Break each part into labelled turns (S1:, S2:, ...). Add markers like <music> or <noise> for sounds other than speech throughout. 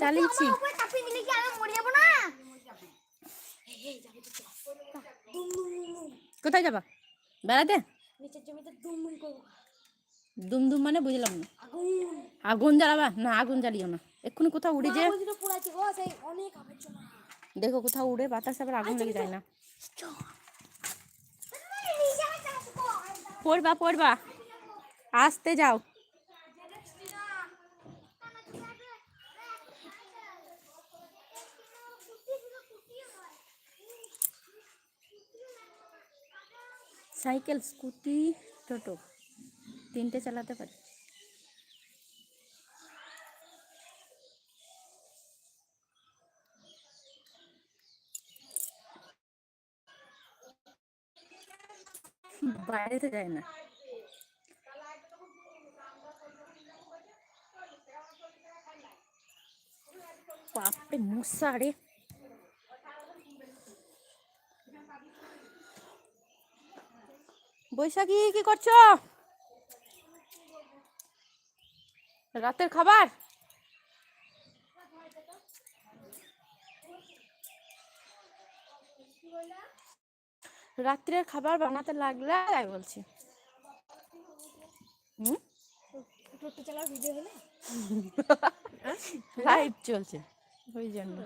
S1: চালিয়েছি। কোথায় যাবা? বেড়াতে?
S2: দুম দুম
S1: মানে বুঝলাম না।
S2: আগুন।
S1: জ্বালাবা? না আগুন জ্বালিও না। এক্ষুনি কোথাও উড়ে যে দেখো কোথাও উড়ে বাতাস আবার আগুন লেগে যায় না। পড়বা পড়বা। আসতে যাও। সাইকেল স্কুটি টোটো তিনটে চালাতে পারি। বাইরে তো যায় না। বাপরে মশা রে। বৈশাখী কি করছ? রাতের খাবার? রাত্রের খাবার বানাতে লাগলে তাই বলছি। লাইভ চলছে। ওই জন্য।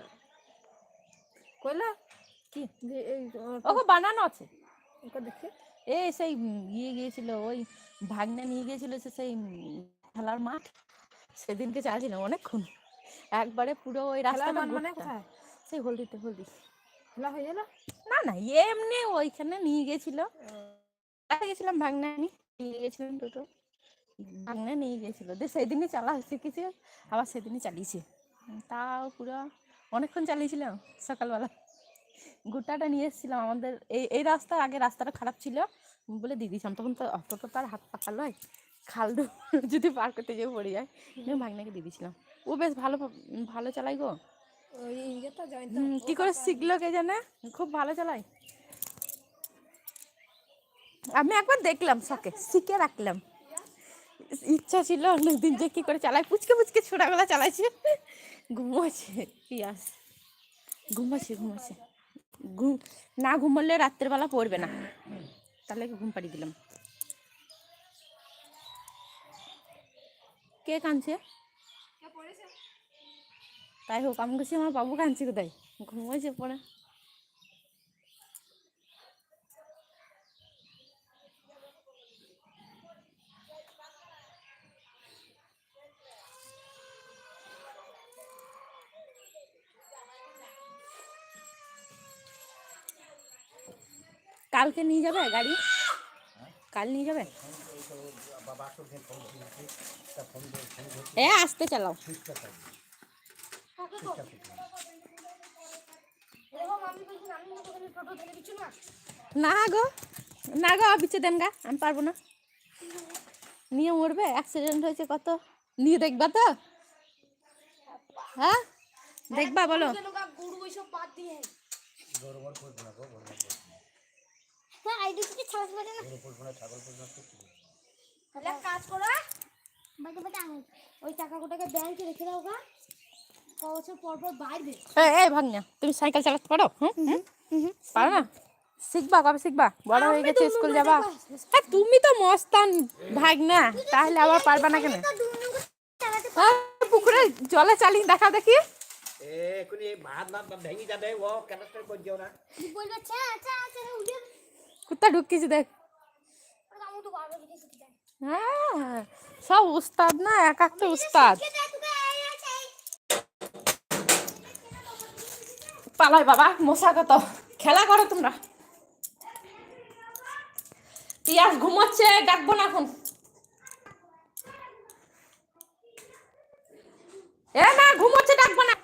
S2: কইলা?
S1: কি?
S2: এই
S1: ওকে বানানো আছে।
S2: ওকে দেখে।
S1: এই সেই ইয়ে গিয়েছিল ওই ভাগনা নিয়ে গিয়েছিল সে সেই খেলার মাঠ। সেদিনকে চালছিল অনেকক্ষণ। একবারে পুরো ওই রাস্তা
S2: মানে কোথায়?
S1: সেই হলদিতে হলদি।
S2: খোলা হয়ে গেল?
S1: না না এমনি ওইখানে নিয়ে গেছিল গেছিলাম ভাগনা নিয়ে। গেছিলাম টোটো। ভাগনা নিয়ে গেছিল দিয়ে সেদিনই চালা শিখেছে আবার সেদিনই চালিয়েছে। তাও পুরো অনেকক্ষণ চালিয়েছিলাম সকালবেলা। গোটাটা নিয়ে এসেছিলাম আমাদের। এই এই রাস্তার আগে রাস্তাটা খারাপ ছিল। বলে দিয়ে দিয়েছিলাম তখন তো অত তো তার হাত পাকা লয় খালডু <laughs> যদি পার করতে যেয়ে পড়ে যায়। ভাগনাকে দিয়ে দিয়েছিলাম। ও বেশ ভালো ভালো চালাই গো। কি করে শিখলো কে জানে? খুব ভালো চালাই আমি একবার দেখলাম শখে শিখে রাখলাম। ইচ্ছা ছিল অনেকদিন যে কি করে চালাই পুচকে পুচকে ছোটাবেলা চালাইছে। ঘুমোচ্ছে পিয়াস। ঘুমাচ্ছে ঘুমাচ্ছে ঘুম না ঘুমলে রাত্রের বেলা পড়বে না। তাহলে ঘুম পাড়িয়ে দিলাম। কে কাঁদছে? তাই হোক আমি কাছে আমার বাবু কাঁদছে কোথায়? ঘুমাইছে পড়ে। কালকে নিয়ে যাবে গাড়ি? কাল নিয়ে যাবে? এ, আসতে চালাও।
S2: না
S1: গো না গো বিচ্ছে দেন গা, আমি পারব না। নিয়ে মরবে অ্যাক্সিডেন্ট হয়েছে কত? নিয়ে দেখবা তো। হ্যাঁ? দেখবা, বলো।
S2: কেন গা গরু ওইসব বাদ দিয়ে হ্যাঁ আইডি থেকে ছাড়াতে না। তাহলে কাজ করো। বাজে বাজে আঙুল। ওই টাকা গোটাকে ব্যাংকে রেখে দাও গা। ক বছর পর পর বাড়বে।
S1: এই এই ভাগ্না তুমি সাইকেল চালাতে পারো? হুম হুম? পারো না? শিখবা কবে শিখবা? বড় হয়ে গেছে স্কুল যাবা। হ্যাঁ তুমি তো মস্তান ভাগ না তাহলে আবার পারবা না কেন? হ্যাঁ, পুকুরে জলে চালিয়ে দেখা দেখি।
S3: এ এখনই ভাত না ভেঙে যাবে। ও ক্যানাস্টার করে দিও না?
S2: বলবে? চা চা চা
S1: কুত্তা ঢুকিয়েছি দেখ। হ্যাঁ সব উস্তাদ না, এক একটা উস্তাদ। পালাই বাবা, মশা কত। খেলা করো তোমরা। পিয়াস ঘুমাচ্ছে, ডাকবো না এখন। এ না, ঘুমোচ্ছে, ডাকবো না।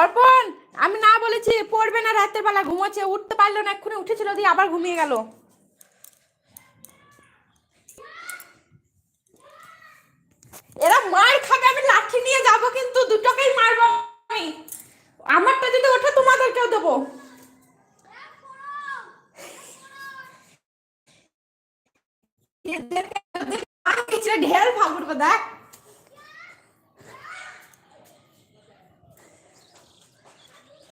S1: অর্পণ। আমি না বলেছি, পড়বে না, রাতের বেলা ঘুমোচ্ছে, উঠতে পারল না, এক্ষুনি উঠেছিল, দিয়ে আবার ঘুমিয়ে গেল। এরা মার খাবে, আমি লাঠি নিয়ে যাব, কিন্তু দুটোকেই মারবো আমি। আমারটা যদি ওঠে, তোমাদেরকেও দেবো। ঢের ফাগুড়বে, দেখ।